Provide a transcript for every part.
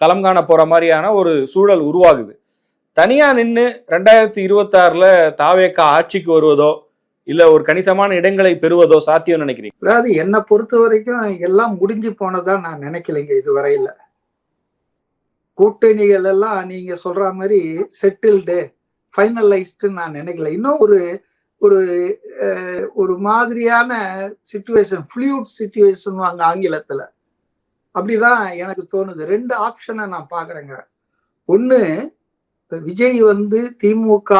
களம் காண போற மாதிரியான ஒரு சூழல் உருவாகுது. தனியா நின்று ரெண்டாயிரத்தி இருபத்தாறுல தாவேக்கா ஆட்சிக்கு வருவதோ இல்ல ஒரு கணிசமான இடங்களை பெறுவதோ சாத்தியம் நினைக்கிறீங்க? அதாவது என்னை பொறுத்த வரைக்கும் எல்லாம் முடிஞ்சு போனதா நான் நினைக்கலைங்க இதுவரையில. கூட்டணிகள் எல்லாம் நீங்க சொல்ற மாதிரி செட்டில்டு ஃபைனலைஸ்டுன்னு நான் நினைக்கல. இன்னும் ஒரு ஒரு ஒரு மாதிரியான சுச்சுவேஷன் ஃப்ளூட் சுச்சுவேஷன் வாங்க ஆங்கிலத்துல. அப்படிதான் எனக்கு தோணுது. ரெண்டு ஆப்ஷனை நான் பாக்குறேங்க ஒண்ணு விஜய் வந்து திமுக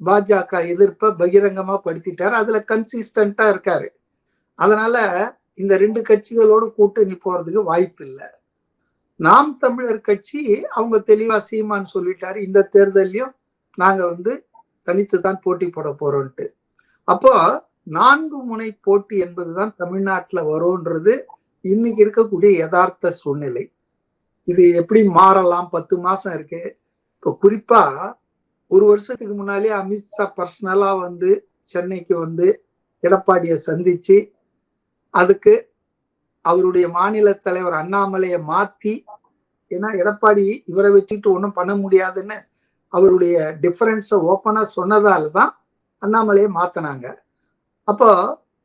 பாஜக எதிர்ப்பை பகிரங்கமா படுத்திட்டார். அதுல கன்சிஸ்டண்டா இருக்காரு. அதனால இந்த ரெண்டு கட்சிகளோட கூட்டணி போறதுக்கு வாய்ப்பு இல்லை. நாம் தமிழர் கட்சி அவங்க தெளிவா சீமான் சொல்லிட்டாரு. இந்த தேர்தலையும் நாங்க வந்து தனித்து தான் போட்டி போட போறோம்ட்டு அப்போ நான்கு முனை போட்டி என்பதுதான் தமிழ்நாட்டுல வரும்ன்றது இன்னைக்கு இருக்கக்கூடிய யதார்த்த சூழ்நிலை. இது எப்படி மாறலாம்? பத்து மாசம் இருக்கு. இப்போ குறிப்பா ஒரு வருஷத்துக்கு முன்னாலே அமித்ஷா பர்சனலா வந்து சென்னைக்கு வந்து எடப்பாடியை சந்திச்சு அதுக்கு அவருடைய மாநில தலைவர் அண்ணாமலையை மாத்தி ஏன்னா எடப்பாடி இவரை வச்சுட்டு ஒன்றும் பண்ண முடியாதுன்னு அவருடைய டிஃபரன்ஸை ஓப்பனாக சொன்னதால தான் அண்ணாமலையை மாத்தினாங்க. அப்போ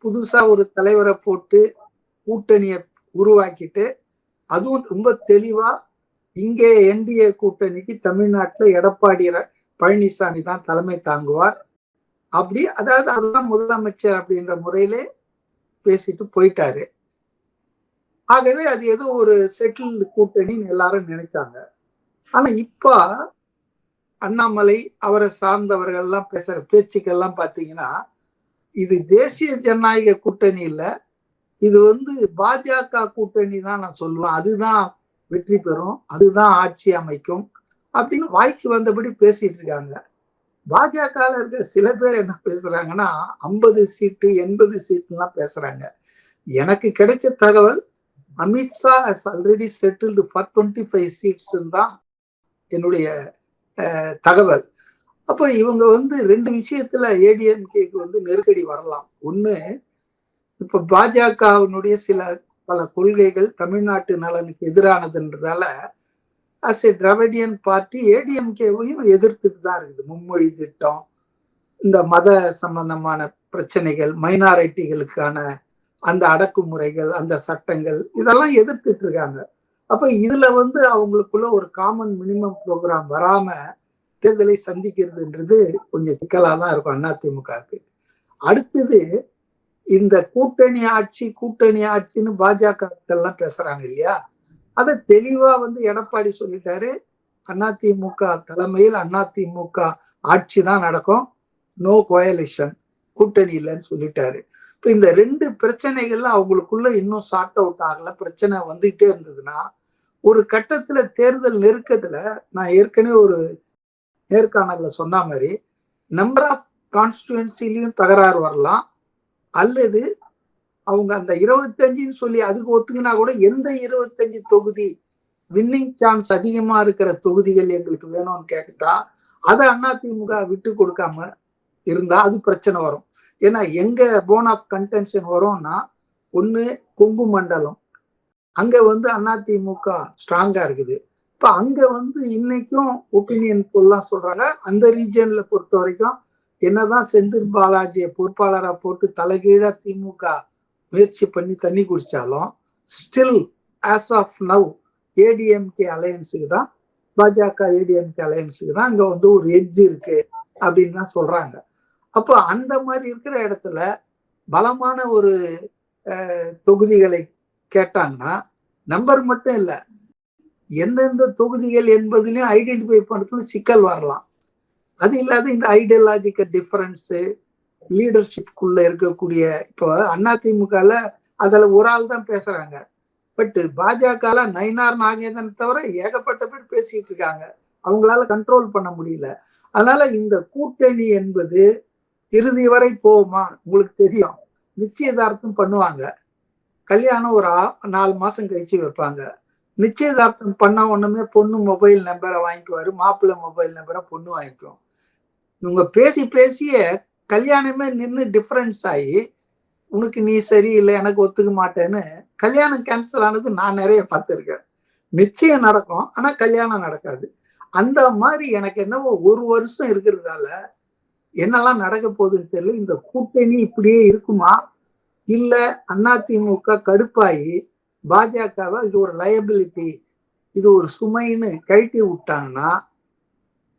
புதுசா ஒரு தலைவரை போட்டு கூட்டணியை உருவாக்கிட்டு அதுவும் ரொம்ப தெளிவா இங்கே என்டிஏ கூட்டணிக்கு தமிழ்நாட்டில் எடப்பாடி பழனிசாமி தான் தலைமை தாங்குவார். அப்படி அதாவது அதுதான் முதலமைச்சர் அப்படின்ற முறையிலே பேசிட்டு போயிட்டாரு. ஆகவே அது ஏதோ ஒரு செட்டில் கூட்டணின்னு எல்லாரும் நினைச்சாங்க. ஆனா இப்ப அண்ணாமலை அவரை சார்ந்தவர்கள்லாம் பேசுற பேச்சுக்கெல்லாம் பாத்தீங்கன்னா இது தேசிய ஜனநாயக கூட்டணி இல்லை இது வந்து பாஜக கூட்டணி தான் நான் சொல்லுவேன். அதுதான் வெற்றி பெறும். அதுதான் ஆட்சி அமைக்கும் அப்படின்னு வாய்க்கு வந்தபடி பேசிட்டு இருக்காங்க. பாஜகவில் இருக்கிற சில பேர் என்ன பேசுறாங்கன்னா ஐம்பது சீட்டு எண்பது சீட்டுலாம் பேசுறாங்க. எனக்கு கிடைச்ச தகவல் Amit Shah has already settled for twenty five சீட்ஸ்ன்னு தான் என்னுடைய தகவல். அப்போ இவங்க வந்து ரெண்டு விஷயத்துல ஏடிஎம்கேக்கு வந்து நெருக்கடி வரலாம். ஒன்று இப்ப பாஜகவினுடைய சில பல கொள்கைகள் தமிழ்நாட்டு நலனுக்கு எதிரானதுன்றதால அஸ் எ திராவிடியன் பார்ட்டி ஏடிஎம்கேவையும் எதிர்த்துட்டு தான் இருக்குது. மும்மொழி திட்டம் இந்த மத சம்பந்தமான பிரச்சனைகள் மைனாரிட்டிகளுக்கான அந்த அடக்குமுறைகள் அந்த சட்டங்கள் இதெல்லாம் எதிர்த்துட்டு இருக்காங்க. அப்ப இதுல வந்து அவங்களுக்குள்ள ஒரு காமன் மினிமம் ப்ரோக்ராம் வராம தேர்தலை சந்திக்கிறதுன்றது கொஞ்சம் சிக்கலாக தான் இருக்கும் அதிமுகவுக்கு அடுத்தது இந்த கூட்டணி ஆட்சி கூட்டணி ஆட்சின்னு பாஜக எல்லாம் பேசுறாங்க இல்லையா? அதை தெளிவா வந்து எடப்பாடி சொல்லிட்டாரு. அதிமுக தலைமையில் அதிமுக ஆட்சி தான் நடக்கும். நோ கோயலிஷன் கூட்டணி இல்லைன்னு சொல்லிட்டாரு. இப்போ இந்த ரெண்டு பிரச்சனைகள்லாம் அவங்களுக்குள்ள இன்னும் சார்ட் அவுட் ஆகல. பிரச்சனை வந்துகிட்டே இருந்ததுன்னா ஒரு கட்டத்துல தேர்தல் நெருக்கத்துல நான் ஏற்கனவே ஒரு நேர்காணல்ல சொன்ன மாதிரி நம்பர் ஆஃப் கான்ஸ்டுவன்சிலையும் தகராறு வரலாம். அல்லது அவங்க அந்த இருபத்தஞ்சுன்னு சொல்லி அதுக்கு ஒத்துக்கினா கூட எந்த இருபத்தஞ்சு தொகுதி வின்னிங் சான்ஸ் அதிகமா இருக்கிற தொகுதிகள் எங்களுக்கு வேணும்னு கேட்டுட்டா அதை அதிமுக விட்டு கொடுக்காம இருந்தா அது பிரச்சனை வரும். ஏன்னா எங்க போன் ஆஃப் கன்டென்ஷன் வரும்னா ஒண்ணு கொங்கு மண்டலம். அங்க வந்து அதிமுக ஸ்ட்ராங்கா இருக்குது. இப்ப அங்க வந்து இன்னைக்கும் ஒப்பீனியன் போல்லாம் சொல்றாங்க. அந்த ரீஜன்ல பொறுத்த வரைக்கும் என்னதான் செந்தில் பாலாஜியை பொறுப்பாளராக போட்டு தலைகீழாக திமுக முயற்சி பண்ணி தண்ணி குடிச்சாலும் still as of now ADMK அலையன்ஸுக்கு தான் பாஜக ஏடிஎம்கே அலையன்ஸுக்கு தான் அங்கே வந்து ஒரு எட்ஜ் இருக்கு அப்படின்னு தான் சொல்றாங்க. அப்போ அந்த மாதிரி இருக்கிற இடத்துல பலமான ஒரு தொகுதிகளை கேட்டாங்கன்னா நம்பர் மட்டும் இல்லை எந்தெந்த தொகுதிகள் என்பதிலையும் ஐடென்டிஃபை பண்ணுறதுல சிக்கல் வரலாம். அது இல்லாத இந்த ஐடியாலஜிக்கல் டிஃபரன்ஸு லீடர்ஷிப்குள்ள இருக்கக்கூடிய இப்போ அதிமுகல அதில் ஒரு ஆள் தான் பேசுறாங்க. பட் பாஜகல நயினார் நாகேந்திரன் தவிர ஏகப்பட்ட பேர் பேசிட்டு இருக்காங்க. அவங்களால கண்ட்ரோல் பண்ண முடியல. அதனால இந்த கூட்டணி என்பது இறுதி வரை போகுமா? உங்களுக்கு தெரியும். நிச்சயதார்த்தம் பண்ணுவாங்க. கல்யாணம் ஒரு ஆ- நாலு மாசம் கழிச்சு வைப்பாங்க. நிச்சயதார்த்தம் பண்ண ஒண்ணுமே பொண்ணு மொபைல் நம்பரை வாங்கிக்குவாரு. மாப்பிள்ளை மொபைல் நம்பரை பொண்ணு வாங்கிக்கும். இவங்க பேசி பேசிய கல்யாணமே நின்று டிஃப்ரென்ஸ் ஆகி உனக்கு நீ சரியில்லை எனக்கு ஒத்துக்க மாட்டேன்னு கல்யாணம் கேன்சல் ஆனது நான் நிறைய பார்த்துருக்கேன். நிச்சயம் நடக்கும் ஆனால் கல்யாணம் நடக்காது. அந்த மாதிரி எனக்கு என்னவோ ஒரு வருஷம் இருக்கிறதால என்னெல்லாம் நடக்க போகுதுன்னு தெரியல. இந்த கூட்டணி இப்படியே இருக்குமா? இல்லை அதிமுக கடுப்பாயி பாஜகவை? இது ஒரு லயபிலிட்டி இது ஒரு சுமைன்னு கழட்டி விட்டாங்கன்னா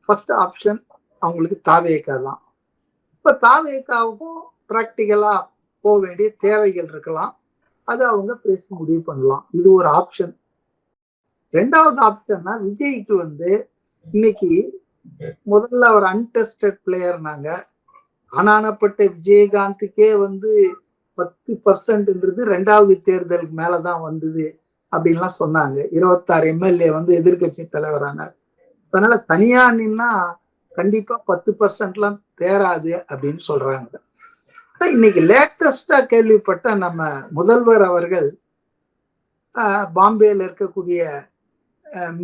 ஃபர்ஸ்ட் ஆப்ஷன் அவங்களுக்கு தாவேக்கா தான் இப்போ தாவேக்காவுக்கும் ப்ராக்டிக்கலாக போக வேண்டிய தேவைகள் இருக்கலாம். அது அவங்க பேசி முடிவு பண்ணலாம். இது ஒரு ஆப்ஷன் ரெண்டாவது ஆப்ஷன்னா விஜய்க்கு வந்து இன்னைக்கு முதல்ல அவர் அன்டெஸ்டட் பிளேயர்னாங்க அனானப்பட்ட விஜயகாந்துக்கே வந்து பத்து பர்சன்ட்ன்றது ரெண்டாவது தேர்தலுக்கு மேலதான் வந்தது அப்படின்லாம் சொன்னாங்க. இருபத்தாறு எம்எல்ஏ வந்து எதிர்கட்சி தலைவரானார். அதனால தனியா நின்னா கண்டிப்பா பத்து பர்சன்ட்லாம் தேராது அப்படின்னு சொல்றாங்க. இன்னைக்கு லேட்டஸ்டா கேள்விப்பட்ட நம்ம முதல்வர் அவர்கள் பாம்பேல இருக்கக்கூடிய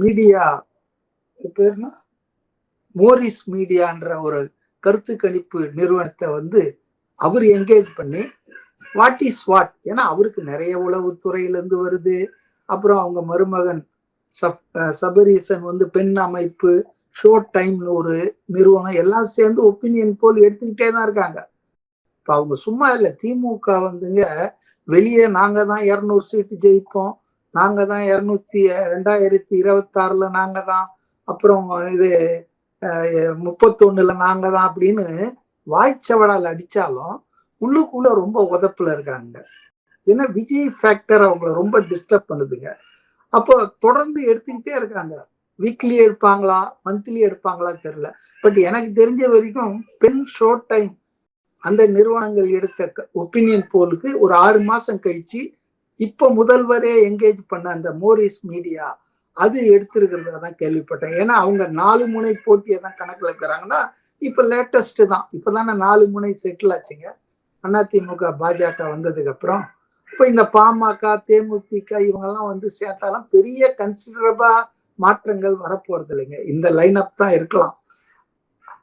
மீடியா பேர்னா? மோரிஸ் மீடியான்ற ஒரு கருத்து கணிப்பு நிறுவனத்தை வந்து அவர் என்கேஜ் பண்ணி வாட் இஸ் வாட் ஏன்னா அவருக்கு நிறைய உளவுத்துறையிலேருந்து வருது. அப்புறம் அவங்க மருமகன் சப் சபரீசன் வந்து பெண் அமைப்பு ஷோ டைம்னு ஒரு நிறுவனம் எல்லாம் சேர்ந்து ஒப்பீனியன் போல் எடுத்துக்கிட்டே தான் இருக்காங்க. இப்போ அவங்க சும்மா இல்லை திமுக வந்துங்க வெளியே நாங்கள் தான் இரநூறு சீட்டு ஜெயிப்போம். நாங்கள் தான் இரநூத்தி ரெண்டாயிரத்தி இருபத்தாறில் நாங்கள் தான் அப்புறம் இது முப்பத்தொன்னுல நாங்கள் தான் அப்படின்னு வாய்ச்சவடால் அடித்தாலும் உள்ளுக்குள்ளே ரொம்ப உதப்பில் இருக்காங்க. ஏன்னா விஜய் ஃபேக்டர் அவங்கள ரொம்ப டிஸ்டர்ப் பண்ணுதுங்க. அப்போ தொடர்ந்து எடுத்துக்கிட்டே இருக்காங்க. வீக்லி எடுப்பாங்களா மந்த்லி எடுப்பாங்களா தெரியல. பட் எனக்கு தெரிஞ்ச வரைக்கும் பெண் ஷோர்ட் டைம் அந்த நிறுவனங்கள் எடுத்த ஒப்பீனியன் போலுக்கு ஒரு ஆறு மாசம் கழிச்சு இப்போ முதல்வரே என்கேஜ் பண்ண அந்த மோரிஸ் மீடியா அது எடுத்திருக்கிறதா தான் கேள்விப்பட்டேன். ஏன்னா அவங்க நாலு முனை போட்டியை தான் கணக்கில் இருக்கிறாங்கன்னா இப்போ லேட்டஸ்ட் தான். இப்போ தானே நாலு முனை செட்டில் ஆச்சுங்க. அதிமுக பாஜக வந்ததுக்கு அப்புறம். இப்போ இந்த பாமக தேமுதிக இவங்கெல்லாம் வந்து சேர்த்தாலும் பெரிய கன்சிடரபா மாற்றங்கள் வரப்போறது இல்லைங்க இந்த லைன் அப் தான் இருக்கலாம்.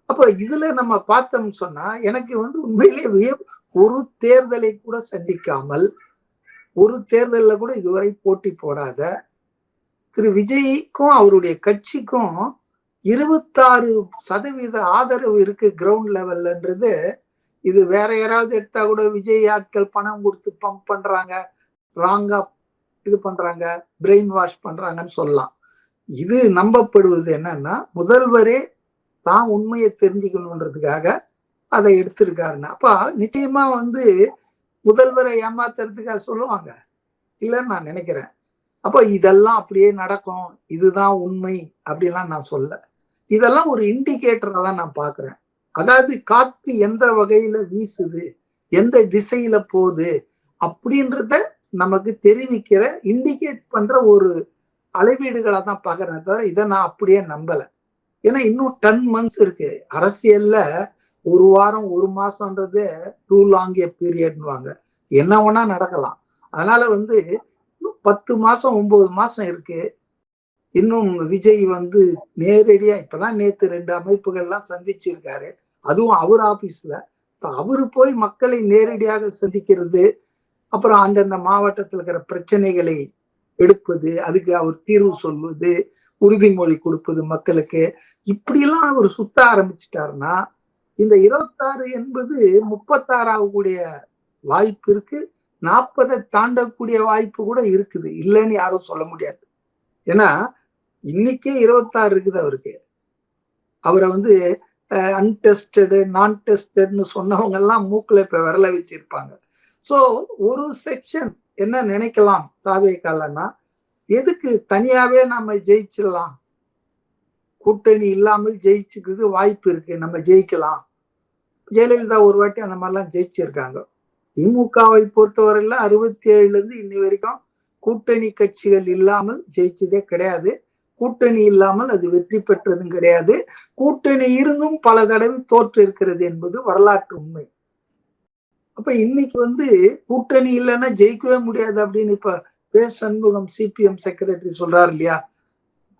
அப்போ இதுல நம்ம பார்த்தோம்னு சொன்னா எனக்கு வந்து உண்மையிலேயே ஒரு தேர்தலை கூட சந்திக்காமல் ஒரு தேர்தலில் கூட இதுவரை போட்டி போடாத திரு விஜய்க்கும் அவருடைய கட்சிக்கும் இருபத்தாறு சதவீத ஆதரவு இருக்கு கிரவுண்ட் லெவல்லன்றது இது வேற யாராவது எடுத்தா கூட விஜய் ஆட்கள் பணம் கொடுத்து பம்ப் பண்றாங்க ராங்கா இது பண்றாங்க பிரெயின் வாஷ் பண்றாங்கன்னு சொல்லலாம். இது நம்பப்படுவது என்னன்னா முதல்வரே தான் உண்மையை தெரிஞ்சுக்கணுன்றதுக்காக அதை எடுத்திருக்காருன்னா. அப்ப நிச்சயமா வந்து முதல்வரை ஏமாத்துறதுக்காக சொல்லுவாங்க. இல்லைன்னு நான் நினைக்கிறேன். அப்போ இதெல்லாம் அப்படியே நடக்கும். இதுதான் உண்மை அப்படிலாம் நான் சொல்ல. இதெல்லாம் ஒரு இண்டிகேட்டரை தான் நான் பார்க்குறேன். அதாவது காற்று எந்த வகையில வீசுது எந்த திசையில போகுது அப்படின்றத நமக்கு தெரிவிக்கிற இண்டிகேட் பண்ற ஒரு அளவீடுகளை தான் பார்க்கறேன் தவிர இதை நான் அப்படியே நம்பலை. ஏன்னா இன்னும் டென் மந்த்ஸ் இருக்கு. அரசியல்ல ஒரு வாரம் ஒரு மாசம்ன்றது டூ லாங் ஏ பீரியட்னுவாங்க என்ன வேணா நடக்கலாம். அதனால வந்து பத்து மாசம் ஒன்பது மாசம் இருக்கு. இன்னும் விஜய் வந்து நேரடியா இப்பதான் நேத்து ரெண்டு அமைப்புகள்லாம் சந்திச்சிருக்காரு. அதுவும் அவர் ஆபீஸ்ல இப்ப அவரு போய் மக்களை நேரடியாக சந்திக்கிறது அப்புறம் அந்தந்த மாவட்டத்தில் இருக்கிற பிரச்சனைகளை எடுப்பது அதுக்கு அவர் தீர்வு சொல்வது உறுதிமொழி கொடுப்பது மக்களுக்கு. இப்படிலாம் அவர் சுத்த ஆரம்பிச்சிட்டாருன்னா இந்த இருபத்தாறு என்பது முப்பத்தாறு ஆகக்கூடிய வாய்ப்பு இருக்கு. நாற்பதை தாண்டக்கூடிய வாய்ப்பு கூட இருக்குது. இல்லைன்னு யாரும் சொல்ல முடியாது. ஏன்னா இன்னைக்கே இருபத்தாறு இருக்குது அவருக்கு. அவரை வந்து அன்டெஸ்டடு நான் டெஸ்டட்னு சொன்னவங்க எல்லாம் மூக்கில் இப்ப விரல வச்சிருப்பாங்க. ஸோ ஒரு செக்ஷன் என்ன நினைக்கலாம் தாவே காலன்னா எதுக்கு தனியாவே நம்ம ஜெயிச்சிடலாம்? கூட்டணி இல்லாமல் ஜெயிச்சுக்கிறது வாய்ப்பு இருக்கு நம்ம ஜெயிக்கலாம். ஜெயலலிதா ஒரு வாட்டி அந்த மாதிரிலாம் ஜெயிச்சிருக்காங்க. திமுகவை பொறுத்தவரையில அறுபத்தி ஏழுல இருந்து இன்னி வரைக்கும் கூட்டணி கட்சிகள் இல்லாமல் ஜெயிச்சதே கிடையாது. கூட்டணி இல்லாமல் அது வெற்றி பெற்றதும் கிடையாது. கூட்டணி இருந்தும் பல தடவை தோற்று இருக்கிறது என்பது வரலாற்று உண்மை. அப்ப இன்னைக்கு வந்து கூட்டணி இல்லைன்னா ஜெயிக்கவே முடியாது அப்படின்னு இப்ப பே சண்முகம் சிபிஎம் செக்ரட்டரி சொல்றாரு இல்லையா?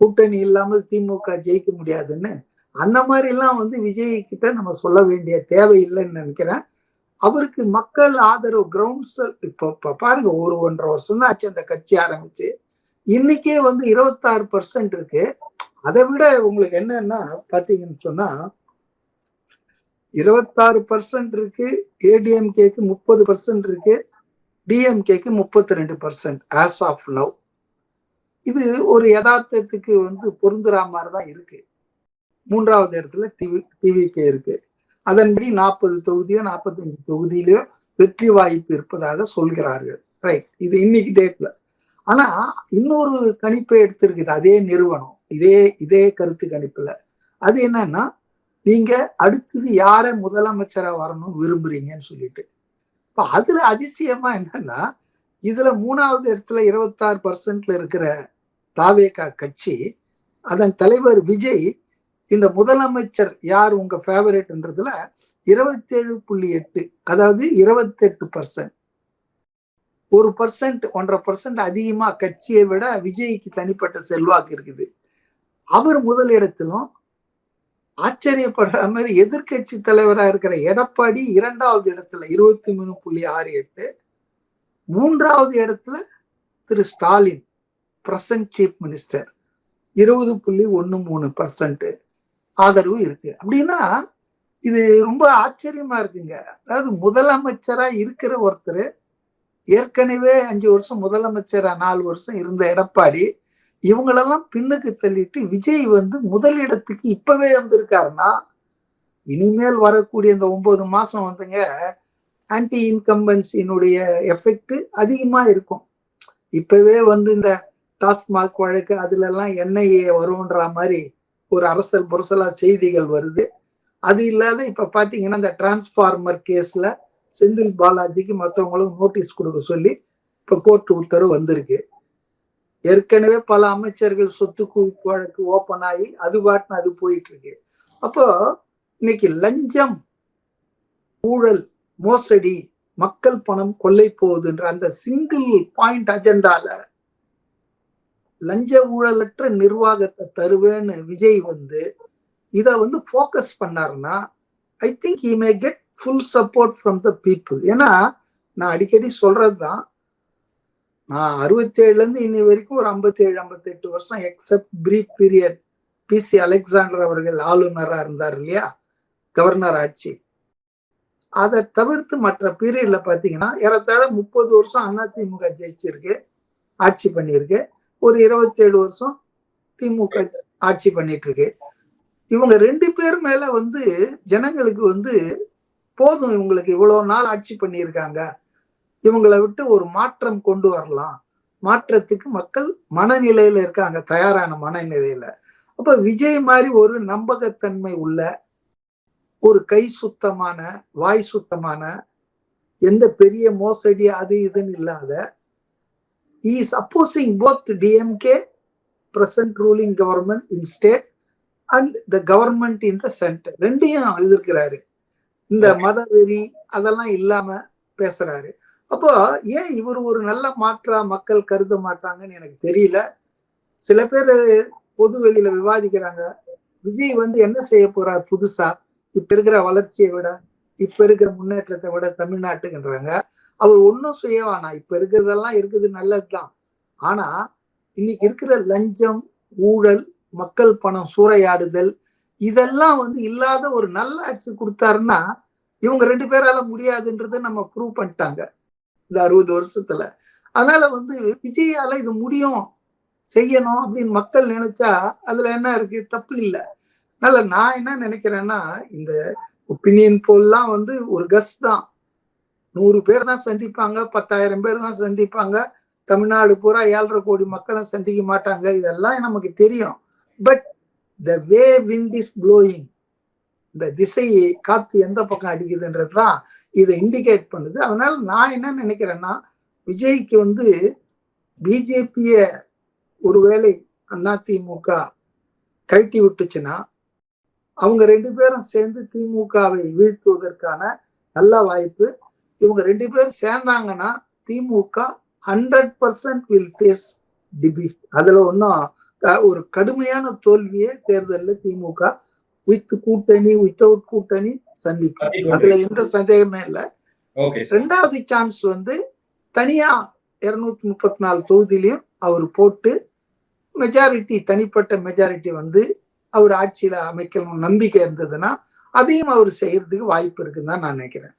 கூட்டணி இல்லாமல் திமுக ஜெயிக்க முடியாதுன்னு. அந்த மாதிரி எல்லாம் வந்து விஜய் கிட்ட நம்ம சொல்ல வேண்டிய தேவை இல்லைன்னு நினைக்கிறேன். அவருக்கு மக்கள் ஆதரவு கிரவுண்ட்ஸ் இப்போ இப்போ பாருங்க ஒரு ஒன்றரை வருஷம் தான் ஆச்சு அந்த கட்சி ஆரம்பிச்சு. இன்னைக்கே வந்து இருபத்தாறு பர்சன்ட் இருக்கு. அதை விட உங்களுக்கு என்னன்னா பாத்தீங்கன்னு சொன்னா இருபத்தாறு பர்சன்ட் இருக்கு ஏடிஎம்கேக்கு முப்பது பர்சன்ட் இருக்கு டிஎம்கேக்கு முப்பத்தி ரெண்டு பர்சன்ட் ஆஸ் ஆஃப் லவ் இது ஒரு யதார்த்தத்துக்கு வந்து பொருந்துற மாதிரி தான் இருக்கு. மூன்றாவது இடத்துல டிவி டிவிகே இருக்கு. அதன்படி நாற்பது தொகுதியோ நாற்பத்தஞ்சு தொகுதியிலயோ வெற்றி வாய்ப்பு இருப்பதாக சொல்கிறார்கள். ரைட் இது இன்னைக்கு டேட்ல ஆனா இன்னொரு கணிப்பை எடுத்திருக்குது. அதே நிறுவனம். இதே இதே கருத்து கணிப்புல. அது என்னன்னா நீங்க அடுத்தது யார முதலமைச்சரா வரணும் விரும்புறீங்கன்னு சொல்லிட்டு. இப்ப அதுல அதிசயமா என்னன்னா இதுல மூணாவது இடத்துல இருபத்தாறு பர்சன்ட்ல இருக்கிற தாவேகா கட்சி அதன் தலைவர் விஜய் இந்த முதலமைச்சர் யார் உங்க ஃபேவரேட்ன்றதுல இருபத்தேழு புள்ளி எட்டு அதாவது இருபத்தெட்டு பர்சன்ட் ஒரு பர்சன்ட் ஒன்றரை பர்சன்ட் அதிகமா கட்சியை விட விஜய்க்கு தனிப்பட்ட செல்வாக்கு இருக்குது. அவர் முதல் இடத்திலும் ஆச்சரியப்படுற மாதிரி எதிர்கட்சி தலைவராக இருக்கிற எடப்பாடி இரண்டாவது இடத்துல இருபத்தி மூணு புள்ளி ஆறு எட்டு மூன்றாவது இடத்துல திரு ஸ்டாலின் பிரசன்ட் சீஃப் மினிஸ்டர் இருபது புள்ளி ஒன்று மூணு பர்சன்ட் ஆதரவு இருக்கு. அப்படின்னா இது ரொம்ப ஆச்சரியமா இருக்குங்க. அதாவது முதலமைச்சரா இருக்கிற ஒருத்தர் ஏற்கனவே அஞ்சு வருஷம் முதலமைச்சரா நாலு வருஷம் இருந்த எடப்பாடி இவங்களெல்லாம் பின்னுக்கு தள்ளிட்டு விஜய் வந்து முதலிடத்துக்கு இப்பவே வந்திருக்காருன்னா இனிமேல் வரக்கூடிய இந்த ஒன்பது மாசம் வந்துங்க ஆன்டி இன்கம்பன்சியினுடைய எஃபெக்ட் அதிகமா இருக்கும். இப்பவே வந்து இந்த டாஸ்மாக் வழக்கு அதுல எல்லாம் என்ஐஏ வரும்ன்ற மாதிரி ஒரு அரசல் புரசலா செய்திகள் வருது. அது இல்லாத இப்ப பாத்தீங்கன்னா இந்த டிரான்ஸ்பார்மர் கேஸ்ல செந்தில் பாலாஜிக்கு மற்றவங்களும் நோட்டீஸ் கொடுக்க சொல்லி இப்ப கோர்ட் உத்தரவு வந்திருக்கு. ஏற்கனவே பல அமைச்சர்கள் சொத்து குவிப்பு வழக்கு ஓப்பன் ஆகி அது பாட்டுன்னு அது போயிட்டு இருக்கு அப்போ இன்னைக்கு லஞ்சம் ஊழல் மோசடி மக்கள் பணம் கொள்ளை போகுதுன்ற அந்த சிங்கிள் பாயிண்ட் அஜெண்டால லஞ்ச ஊழலற்ற நிர்வாகத்தை தருவேன்னு விஜய் வந்து இதை வந்து ஃபோக்கஸ் பண்ணாருன்னா I think he may get full support from the people ஏன்னா நான் அடிக்கடி சொல்றதுதான் நான் அறுபத்தேழுல இருந்து இன்னி வரைக்கும் ஒரு ஐம்பத்தேழு ஐம்பத்தெட்டு வருஷம் except brief period P C Alexander அவர்கள் ஆளுநராக இருந்தார் இல்லையா? கவர்னர் ஆட்சி. அதை தவிர்த்து மற்ற பீரியட்ல பார்த்தீங்கன்னா ஏறத்தாழ முப்பது வருஷம் அதிமுக ஜெயிச்சிருக்கு ஆட்சி பண்ணியிருக்கு. ஒரு இருபத்தேழு வருஷம் திமுக ஆட்சி பண்ணிட்டு இருக்கு இவங்க ரெண்டு பேர் மேல வந்து ஜனங்களுக்கு வந்து போதும் இவங்களுக்கு இவ்வளோ நாள் ஆட்சி பண்ணியிருக்காங்க. இவங்களை விட்டு ஒரு மாற்றம் கொண்டு வரலாம். மாற்றத்துக்கு மக்கள் மனநிலையில இருக்காங்க தயாரான மனநிலையில. அப்ப விஜய் மாதிரி ஒரு நம்பகத்தன்மை உள்ள ஒரு கை சுத்தமான வாய் சுத்தமான எந்த பெரிய மோசடி அது இதுன்னு இல்லாத is opposing both DMK present ruling government in state and the government in the centre ரெண்டையும் எதிர்க்கிறாரு. இந்த மத வெறி அதெல்லாம் இல்லாம பேசுறாரு. அப்போ ஏன் இவர் ஒரு நல்ல மாற்றா மக்கள் கருத மாட்டாங்கன்னு எனக்கு தெரியல. சில பேர் பொது வெளியில விவாதிக்கிறாங்க. விஜய் வந்து என்ன செய்ய போறார் புதுசா? இப்ப இருக்கிற வளர்ச்சியை விட இப்ப இருக்கிற முன்னேற்றத்தை விட தமிழ்நாட்டுக்குன்றாங்க அவர் ஒன்றும் செய்ய வேணாம். இப்ப இருக்கிறதெல்லாம் இருக்குது நல்லதுதான். ஆனா இன்னைக்கு இருக்கிற லஞ்சம் ஊழல் மக்கள் பணம் சூறையாடுதல் இதெல்லாம் வந்து இல்லாத ஒரு நல்ல ஆட்சி கொடுத்தாருன்னா இவங்க ரெண்டு பேரால முடியாதுன்றதை நம்ம ப்ரூவ் பண்ணிட்டாங்க. இந்த அறுபது வருஷத்துல. அதனால வந்து விஜயால இது முடியும் செய்யணும் அப்படின்னு மக்கள் நினைச்சா அதுல என்ன இருக்கு? தப்பு இல்லை. அதனால நான் என்ன நினைக்கிறேன்னா இந்த ஒப்பீனியன் போல்லாம் வந்து ஒரு கஸ் தான். நூறு பேர் தான் சந்திப்பாங்க பத்தாயிரம் பேர் தான் சந்திப்பாங்க. தமிழ்நாடு பூரா ஏழரை கோடி மக்களை சந்திக்க மாட்டாங்க. இதெல்லாம் நமக்கு தெரியும். But the way wind is blowing இந்த திசையை காத்து எந்த பக்கம் அடிக்குதுன்றது தான் இதை இண்டிகேட் பண்ணுது. அதனால நான் என்ன நினைக்கிறேன்னா விஜய்க்கு வந்து பிஜேபிய ஒருவேளை அதிமுக கழட்டி விட்டுச்சுன்னா அவங்க ரெண்டு பேரும் சேர்ந்து திமுகவை வீழ்த்துவதற்கான நல்ல வாய்ப்பு. இவங்க ரெண்டு பேரும் சேர்ந்தாங்கன்னா திமுக hundred percent will face defeat அதுல ஒன்றும் ஒரு கடுமையான தோல்வியே தேர்தலில் திமுக வித் கூட்டணி வித்தவுட் கூட்டணி சந்திக்கும். அதுல எந்த சந்தேகமே இல்லை. ரெண்டாவது சான்ஸ் வந்து தனியா இருநூத்தி முப்பத்தி நாலு தொகுதியிலையும் அவர் போட்டு மெஜாரிட்டி தனிப்பட்ட மெஜாரிட்டி வந்து அவர் ஆட்சியில அமைக்கணும் நம்பிக்கை இருந்ததுன்னா அதையும் அவர் செய்யறதுக்கு வாய்ப்பு இருக்குன்னு தான் நான் நினைக்கிறேன்.